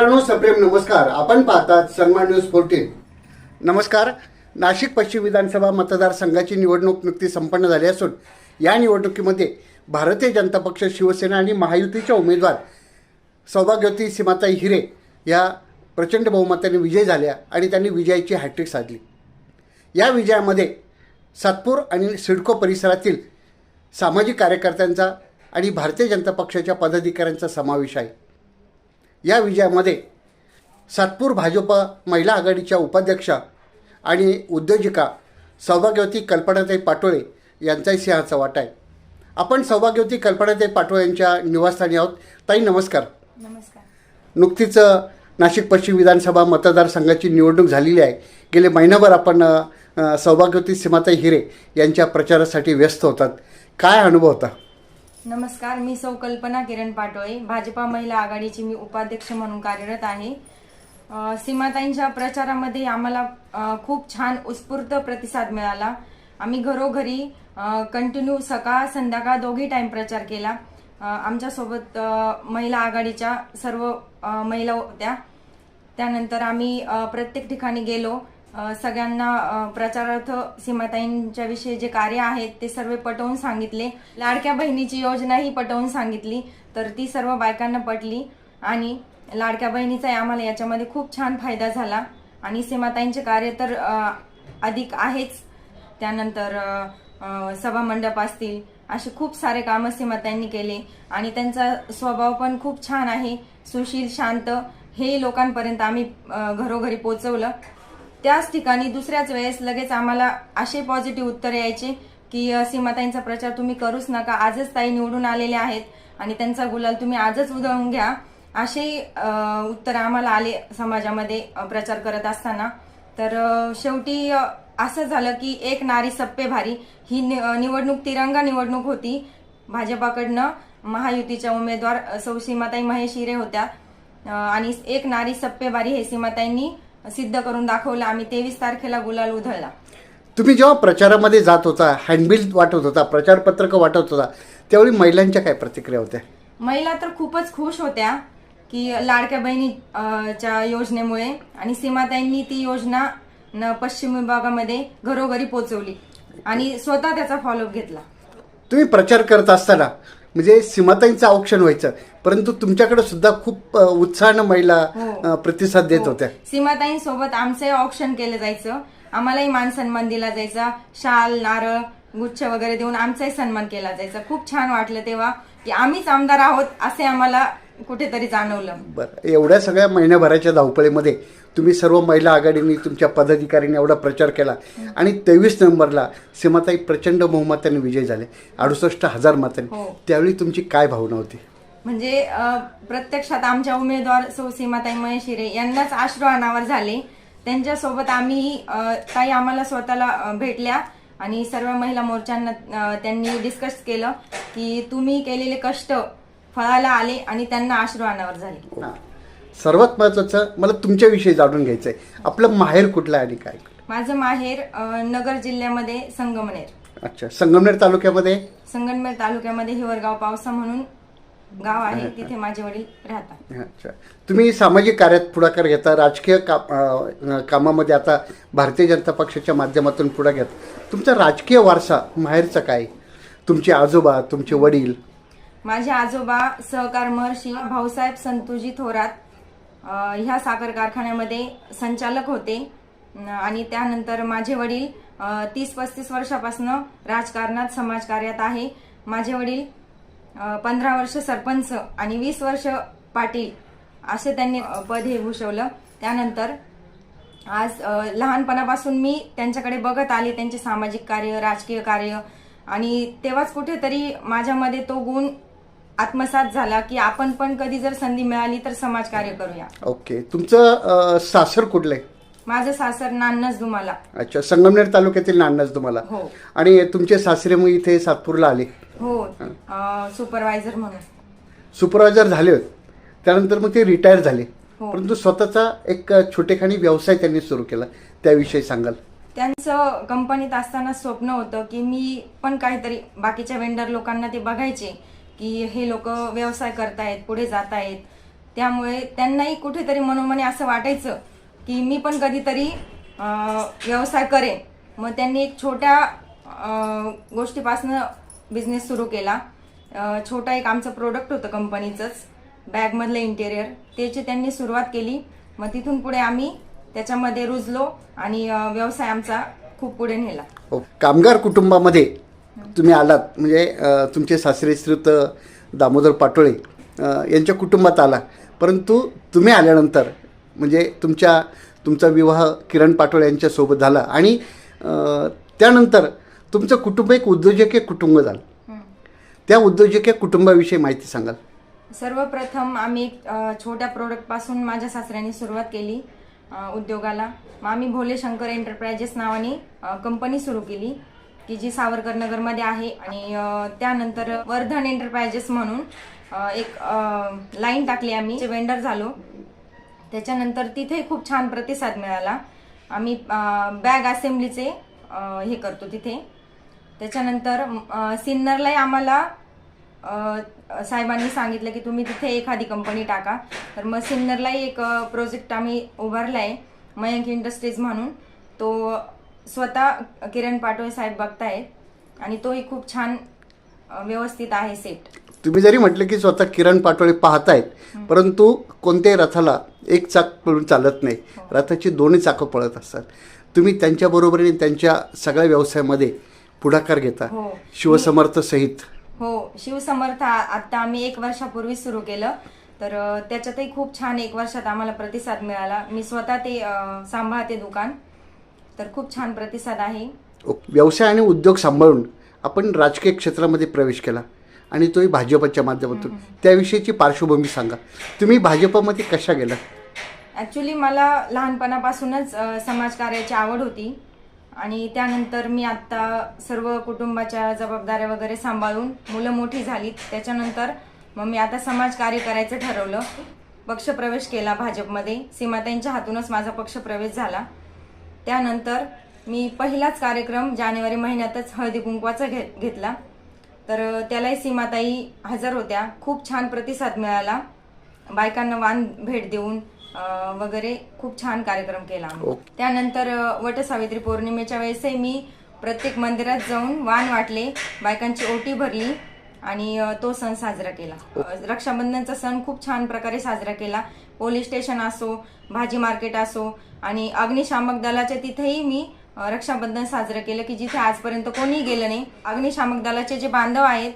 मित्रांनो सप्रेम नमस्कार. आपण पाहतात सन्मान न्यूज फोर्टीन नमस्कार. नाशिक पश्चिम विधानसभा मतदारसंघाची निवडणूक नुकती संपन्न झाली असून या निवडणुकीमध्ये भारतीय जनता पक्ष शिवसेना आणि महायुतीच्या उमेदवार सौभाग्यवती सीमाताई हिरे या प्रचंड बहुमताने विजय झाल्या आणि त्यांनी विजयाची हॅट्रिक साधली. या विजयामध्ये सातपूर आणि सिडको परिसरातील सामाजिक कार्यकर्त्यांचा आणि भारतीय जनता पक्षाच्या पदाधिकाऱ्यांचा समावेश आहे. या विजयामध्ये सातपूर भाजप महिला आघाडीच्या उपाध्यक्षा आणि उद्योजिका सौभाग्यवती कल्पनाताई पाटोळे यांचाही सिंहाचा वाटा आहे. आपण सौभाग्यवती कल्पनाताई पाटोळे यांच्या निवासस्थानी आहोत. ताई नमस्कार. नमस्कार. नुकतीच नाशिक पश्चिम विधानसभा मतदारसंघाची निवडणूक झालेली आहे. गेले महिनाभर आपण सौभाग्यवती सीमाताई हिरे यांच्या प्रचारासाठी व्यस्त होतात. काय अनुभव होता? नमस्कार मी सौ कल्पना किरण पाटोळे. भाजपा महिला आघाडीची मी उपाध्यक्ष म्हणून कार्यरत आहे. सीमाताईंच्या प्रचारामध्ये आम्हाला खूप छान उत्स्फूर्त प्रतिसाद मिळाला. आम्ही घरोघरी कंटिन्यू सकाळ संध्याकाळ दोघी टाईम प्रचार केला. आमच्यासोबत महिला आघाडीच्या सर्व महिला होत्या. त्यानंतर आम्ही प्रत्येक ठिकाणी गेलो. सगळ्यांना प्रचारार्थ सीमाताईंच्या विषयी जे कार्य आहेत ते सर्व पटवून सांगितले. लाडक्या बहिणीची योजनाही पटवून सांगितली. तर ती सर्व बायकांना पटली आणि लाडक्या बहिणीचाही आम्हाला याच्यामध्ये खूप छान फायदा झाला. आणि सीमाताईंचे कार्य तर अधिक आहेच. त्यानंतर सभा मंडप असतील असे खूप सारे कामं सीमाताईंनी केले. आणि त्यांचा स्वभाव पण खूप छान आहे. सुशील शांत हे लोकांपर्यंत आम्ही घरोघरी पोचवलं त्याच ठिकाणी दुसऱ्याच वेळेस लगेच आम्हाला असे पॉझिटिव्ह उत्तर यायचे की सीमाताईंचा प्रचार तुम्ही करूच नका. आजच ताई निवडून आलेले आहेत आणि त्यांचा गुलाल तुम्ही आजच उधळून घ्या. असे उत्तर आम्हाला आले समाजामध्ये प्रचार करत असताना. तर शेवटी असं झालं की एक नारी सप्पे भारी ही नि- निवडणूक तिरंगा निवडणूक होती. भाजपाकडनं महायुतीच्या उमेदवार सौ सीमाताई महेश हिरे होत्या. आणि एक नारी सप्पे भारी हे सीमाताईंनी सिद्ध करून दाखवलं. आम्ही तेवीस तारखेला गुलाल उधळला. तुम्ही जेव्हा प्रचारामध्ये जात होता हँडबिल वाटत होता प्रचारपत्रकं वाटत होता त्यावेळी महिलांच्या काय प्रतिक्रिया होत्या? महिला तर खूपच खुश होत्या की लाडक्या बहिणीच्या योजनेमुळे आणि सीमाताईंनी ती योजना न पश्चिम विभागामध्ये घरोघरी पोहोचवली आणि स्वतः त्याचा फॉलोअप घेतला. तुम्ही प्रचार करत असताना म्हणजे सीमाताईंचं औक्षण व्हायचं परंतु तुमच्याकडे सुद्धा खूप उत्साहानं महिला हो. प्रतिसाद देत होत्या. सीमाताईंसोबत आमचंही ऑप्शन केलं जायचं. आम्हालाही मान सन्मान दिला जायचा. शाल नारळ गुच्छ वगैरे देऊन आमचाही सन्मान केला जायचा. खूप छान वाटलं तेव्हा की आम्हीच आमदार आहोत असे आम्हाला कुठेतरी जाणवलं. बरं. एवढ्या सगळ्या महिन्याभराच्या धावपळीमध्ये तुम्ही सर्व महिला आघाडीने तुमच्या पदाधिकाऱ्यांनी एवढा प्रचार केला. आणि तेवीस नोव्हेंबरला सीमाताई प्रचंड बहुमताने विजय झाले. अडुसष्ट हजार मतांनी. हो. त्यावेळी तुमची काय भावना होती? म्हणजे प्रत्यक्षात आमच्या उमेदवार सौ सीमाताई महेश हिरे यांनाच अश्रू अनावर झाले. त्यांच्यासोबत आम्ही ताई आम्हाला स्वतःला भेटल्या आणि सर्व महिला मोर्चांना त्यांनी डिस्कस केलं की तुम्ही केलेले कष्ट फळाला आले आणि त्यांना अश्रू अनावर झाले. सर्वात महत्वाचं मला तुमच्याविषयी जाणून घ्यायचं आहे आपलं माहेर कुठलं आहे आणि काय? माझं माहेर नगर जिल्ह्यामध्ये संगमनेर. अच्छा. संगमनेर तालुक्यामध्ये? संगमनेर तालुक्यामध्ये हिवरगाव पावसा म्हणून गाव आहे तिथे माझे वडील राहतात. अच्छा. तुम्ही सामाजिक कार्यात पुढाकार घेता राजकीय का अं, कामामध्ये आता भारतीय जनता पक्षाच्या माध्यमातून पुढे घेता. तुमचा राजकीय वारसा माहेरचा काय? तुमचे आजोबा तुमचे वडील? माझे आजोबा सहकार महर्षी भाऊसाहेब संतुजी थोरात अ, ह्या साखर कारखान्यामध्ये संचालक होते. न- आणि त्यानंतर माझे वडील तीस पस्तीस वर्षापासून राजकारणात समाजकार्यात आहे. माझे वडील पंधरा वर्ष सरपंच आणि वीस वर्ष पाटील असे त्यांनी पद हे भूषवलं. त्यानंतर आज लहानपणापासून मी त्यांच्याकडे बघत आले त्यांचे सामाजिक कार्य राजकीय कार्य. आणि तेव्हाच कुठेतरी माझ्यामध्ये तो गुण आत्मसात झाला की आपण पण कधी जर संधी मिळाली तर समाजकार्य करूया ओके. तुमचं सासर कुठलं आहे? माझं सासर नान्नच दुमाला. अच्छा संगमनेर तालुक्यातील नांदच तुम्हाला हो. आणि तुमचे सासरे मग इथे सातपूरला आले? हो सुपरवायझर म्हणून. सुपरवायझर झाले होते. त्यानंतर मग ते रिटायर झाले. हो. परंतु स्वतःचा एक छोटेखानी व्यवसाय त्यांनी सुरू केला. त्याविषयी सांगाल. त्यांचं कंपनीत असताना स्वप्न होतं की मी पण काहीतरी बाकीच्या वेंडर लोकांना ते बघायचे की हे लोक व्यवसाय करतायत पुढे जात आहेत त्यामुळे त्यांनाही कुठेतरी मनोमने असं वाटायचं की मी पण कधीतरी व्यवसाय करेन. मग त्यांनी एक छोट्या गोष्टीपासनं बिझनेस सुरू केला. छोटा एक आमचं प्रोडक्ट होतं कंपनीचंच बॅगमधलं इंटेरियर त्याची त्यांनी सुरुवात केली. मग तिथून पुढे आम्ही त्याच्यामध्ये रुजलो आणि व्यवसाय आमचा खूप पुढे नेला. हो. कामगार कुटुंबामध्ये तुम्ही आलात. म्हणजे तुमचे सासरे श्रुत दामोदर पाटोळे यांच्या कुटुंबात आला. परंतु तुम्ही आल्यानंतर म्हणजे तुमच्या तुमचा विवाह किरण पाटोळे यांच्यासोबत झाला आणि त्यानंतर तुमचं कुटुंब एक उद्योजकीय कुटुंब झालं. त्या उद्योजकीय कुटुंबाविषयी माहिती सांगाल. सर्वप्रथम आम्ही छोट्या प्रोडक्टपासून माझ्या सासऱ्यांनी सुरुवात केली उद्योगाला. मग आम्ही भोले शंकर एंटरप्राइजेस नावाने कंपनी सुरू केली की जी सावरकर नगरमध्ये आहे. आणि त्यानंतर वर्धन एंटरप्राइजेस म्हणून एक लाईन टाकली आम्ही. वेंडर झालो त्याच्यानंतर तिथे खूप छान प्रतिसाद मिळाला. आम्ही बॅग असेंब्लीचे हे करतो तिथे. त्याच्यानंतर सिन्नरलाही आम्हाला साहेबांनी सांगितलं की तुम्ही तिथे एखादी कंपनी टाका. तर मग सिन्नरलाही एक प्रोजेक्ट आम्ही उभारला आहे मयंक इंडस्ट्रीज म्हणून. तो स्वतः किरण पाटोळे साहेब बघतायत आणि तोही खूप छान व्यवस्थित आहे सेट. तुम्ही जरी म्हटलं की स्वतः किरण पाटोळे पाहतायत परंतु कोणत्याही रथाला एक चाक पळून चालत नाही. रथाची दोन्ही चाकं पळत असतात. तुम्ही त्यांच्या बरोबरीने त्यांच्या सगळ्या व्यवसायामध्ये पुढाकार घेता. हो. शिवसमर्थ सहित. हो शिवसमर्थ आ- आता आम्ही एक वर्षापूर्वी सुरू केलं. तर अ, त्याच्यातही खूप छान एक वर्षात आम्हाला प्रतिसाद मिळाला. मी स्वतः ते अ, सांभाळते दुकान. तर खूप छान प्रतिसाद आहे. व्यवसाय आणि उद्योग सांभाळून आपण राजकीय क्षेत्रामध्ये प्रवेश केला. आणि तोही भाजपच्या माध्यमातून. त्याविषयीची पार्श्वभूमी सांगा. तुम्ही भाजपमध्ये कशा गेला ॲक्च्युली मला लहानपणापासूनच समाजकार्याची आवड होती. आणि त्यानंतर मी आत्ता सर्व कुटुंबाच्या जबाबदाऱ्या वगैरे सांभाळून मुलं मोठी झालीत. त्याच्यानंतर मग मी आता समाजकार्य करायचं ठरवलं. पक्षप्रवेश केला भाजपमध्ये. सीमाताईंच्या हातूनच माझा पक्षप्रवेश झाला. त्यानंतर मी पहिलाच कार्यक्रम जानेवारी महिन्यातच हळदी कुंकवाचा घे घेतला. तर त्यालाही सीमाताई हजर होत्या. खूप छान प्रतिसाद मिळाला. बायकांना वाण भेट देऊन वगैरे खूप छान कार्यक्रम केला. त्यानंतर वटसावित्री पौर्णिमेच्या वेळेसही मी प्रत्येक मंदिरात जाऊन वाण वाटले. बायकांची ओटी भरली आणि तो सण साजरा केला. रक्षाबंधनचा सण खूप छान प्रकारे साजरा केला. पोलीस स्टेशन असो भाजी मार्केट असो आणि अग्निशामक दलाच्या तिथेही मी रक्षाबंधन साजरं केलं की जिथे आजपर्यंत कोणी गेलं नाही अग्निशामक दलाचे जे बांधव आहेत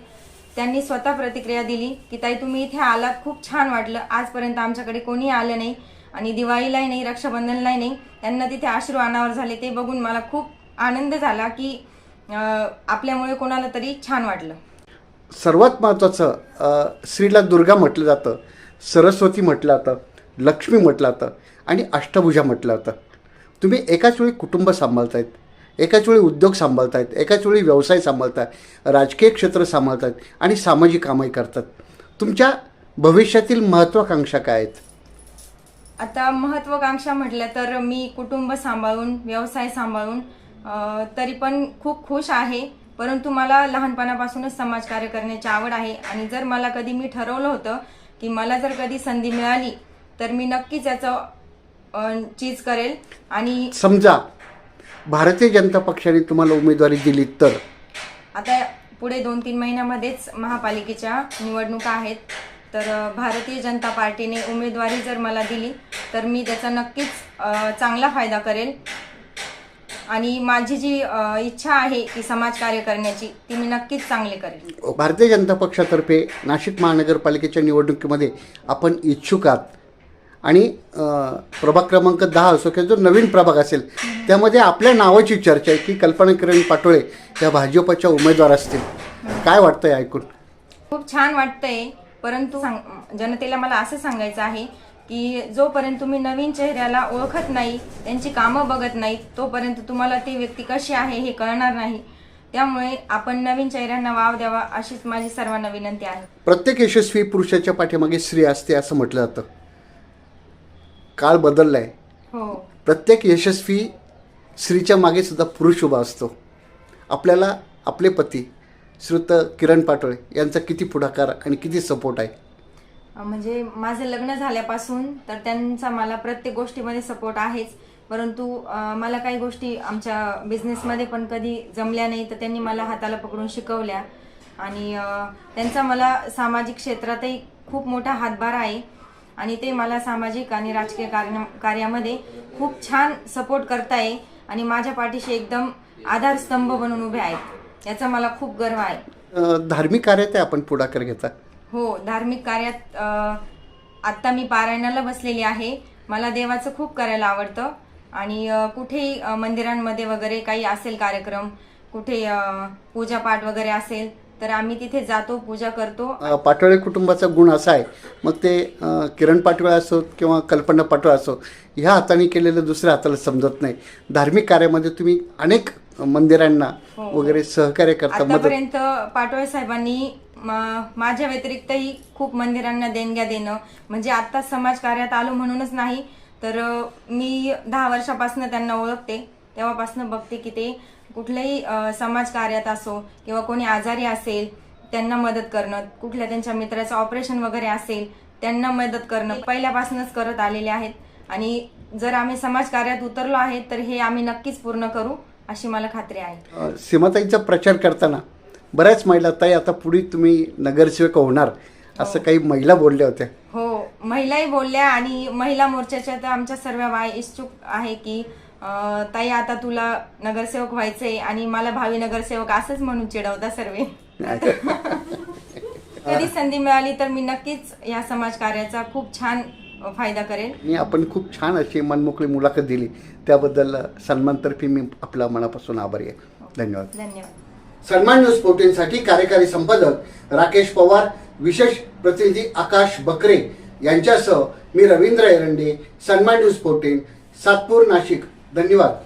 त्यांनी स्वतः प्रतिक्रिया दिली की ताई तुम्ही इथे आलात खूप छान वाटलं. आजपर्यंत आमच्याकडे कोणी आलं नाही आणि दिवाळीलाही नाही रक्षाबंधनलाही नाही. त्यांना तिथे आश्रू अनावर झाले. ते बघून मला खूप आनंद झाला की आपल्यामुळे कोणाला तरी छान वाटलं. सर्वात महत्त्वाचं अ, स्त्रीला दुर्गा म्हटलं जातं सरस्वती म्हटलं जातं लक्ष्मी म्हटलं जातं आणि अष्टभुजा म्हटलं जातं. तुम्ही एकाच वेळी कुटुंब सांभाळतायत एकाच वेळी उद्योग सांभाळतायत एकाच वेळी व्यवसाय सांभाळतायत राजकीय क्षेत्र सांभाळतायत आणि सामाजिक कामही करतात. तुमच्या भविष्यातील महत्त्वाकांक्षा काय आहेत? आता महत्त्वाकांक्षा म्हटलं तर मी कुटुंब सांभाळून व्यवसाय सांभाळून तरी पण खूप खुश आहे. परंतु मला लहानपणापासूनच समाजकार्य करण्याची आवड आहे आणि जर मला कधी मी ठरवलं होतं की मला जर कधी संधी मिळाली तर मी नक्कीच याचं चीज करेल आणि समजा भारतीय जनता पक्षाने तुम्हाला उमेदवारी दिली तर? आता पुढे दोन तीन महिन्यामध्येच महापालिकेच्या निवडणुका आहेत. तर भारतीय जनता पार्टीने उमेदवारी जर मला दिली तर मी त्याचा नक्कीच चांगला फायदा करेल. आणि माझी जी इच्छा आहे की समाजकार्य करण्याची ती मी नक्कीच चांगली करेल. भारतीय जनता पक्षातर्फे नाशिक महानगरपालिकेच्या निवडणुकीमध्ये आपण इच्छुक आहात. आणि प्रभाग क्रमांक दहा असो किंवा जो नवीन प्रभाग असेल त्यामध्ये आपल्या नावाची चर्चा आहे की कल्पना किरण पाटोळे या भाजपच्या उमेदवार असतील. काय वाटतंय ऐकून? खूप छान वाटतंय. परंतु सांग- जनतेला मला असं सांगायचं आहे की जोपर्यंत तुम्ही नवीन चेहऱ्याला ओळखत नाही त्यांची कामं बघत नाहीत तोपर्यंत तुम्हाला ती व्यक्ती कशी आहे हे कळणार नाही. त्यामुळे आपण नवीन चेहऱ्यांना वाव द्यावा अशीच माझी सर्वांना विनंती आहे. प्रत्येक यशस्वी पुरुषाच्या पाठीमागे स्त्री असते असं म्हटलं जातं. काळ बदललाय. हो. प्रत्येक यशस्वी स्त्रीच्या मागे सुद्धा पुरुष उभा असतो. आपल्याला आपले पती श्रुत किरण पाटोळे यांचा किती पुढाकार आणि किती सपोर्ट आहे? म्हणजे माझं लग्न झाल्यापासून तर त्यांचा मला प्रत्येक गोष्टीमध्ये सपोर्ट आहेच. परंतु अ, मला काही गोष्टी आमच्या बिझनेसमध्ये पण कधी जमल्या नाही तर त्यांनी मला हाताला पकडून शिकवल्या. आणि अ, त्यांचा मला सामाजिक क्षेत्रातही खूप मोठा हातभार आहे. आणि ते मला सामाजिक आणि राजकीय कार्य कार्यामध्ये खूप छान सपोर्ट करताय आणि माझ्या पाठीशी एकदम आधारस्तंभ बनून उभे आहेत. याचा मला खूप गर्व आहे. धार्मिक कार्यात आपण पुढाकार घेता. हो धार्मिक कार्यात आत्ता मी पारायणाला बसलेली आहे. मला देवाचं खूप करायला आवडतं. आणि कुठेही मंदिरांमध्ये वगैरे काही असेल कार्यक्रम कुठे पूजापाठ वगैरे असेल तर आम्ही तिथे जातो पूजा करतो पाटोळे कुटुंबाचा गुण असा आहे मग ते किरण पाटोळे असो किंवा कल्पना पाटोळे असो ह्या हाताने केलेलं दुसऱ्या हाताला समजत नाही धार्मिक कार्यामध्ये तुम्ही अनेक मंदिरांना हो. वगैरे सहकार्य करता आतापर्यंत पाटोळे साहेबांनी माझ्या व्यतिरिक्तही खूप मंदिरांना देणग्या देणं म्हणजे आता समाज कार्यात आलो म्हणूनच नाही तर मी दहा वर्षापासून त्यांना ओळखते तेव्हापासून बघते की ते कुठल्याही समाज कार्यात असो किंवा कोणी आजारी असेल त्यांना मदत करणं. कुठल्या त्यांच्या मित्राचं ऑपरेशन वगैरे असेल त्यांना मदत करणं. पहिल्यापासूनच करत आलेले आहेत. आणि जर आम्ही समाज कार्यात उतरलो आहे तर हे आम्ही नक्कीच पूर्ण करू अशी मला खात्री आहे. सीमाताईंचा प्रचार करताना बऱ्याच महिला ताई आता पुढे तुम्ही नगरसेवक होणार असं काही महिला बोलल्या होत्या. हो महिलाही बोलल्या आणि महिला मोर्चाच्या तर आमच्या सर्व बाय इच्छुक आहे की ताई आता तुला नगरसेवक व्हायचंय आणि मला भावी नगरसेवक असंच म्हणून चिडवता सर्वे. कधी संधी मिळाली तर मी नक्कीच या समाज कार्याचा खूप छान फायदा करेल आणि आपण खूप छान अशी मनमोकळी मुलाखत दिली. त्याबद्दल सन्मानतर्फे मी आपला मनापासून आभारी आहे. धन्यवाद. धन्यवाद. सन्मान न्यूज फोर्टीनसाठी कार्यकारी संपादक राकेश पवार विशेष प्रतिनिधी आकाश बकरे यांच्यासह मी रवींद्र एरंडे सन्मान न्यूज फोर्टीन सातपूर नाशिक. धन्यवाद.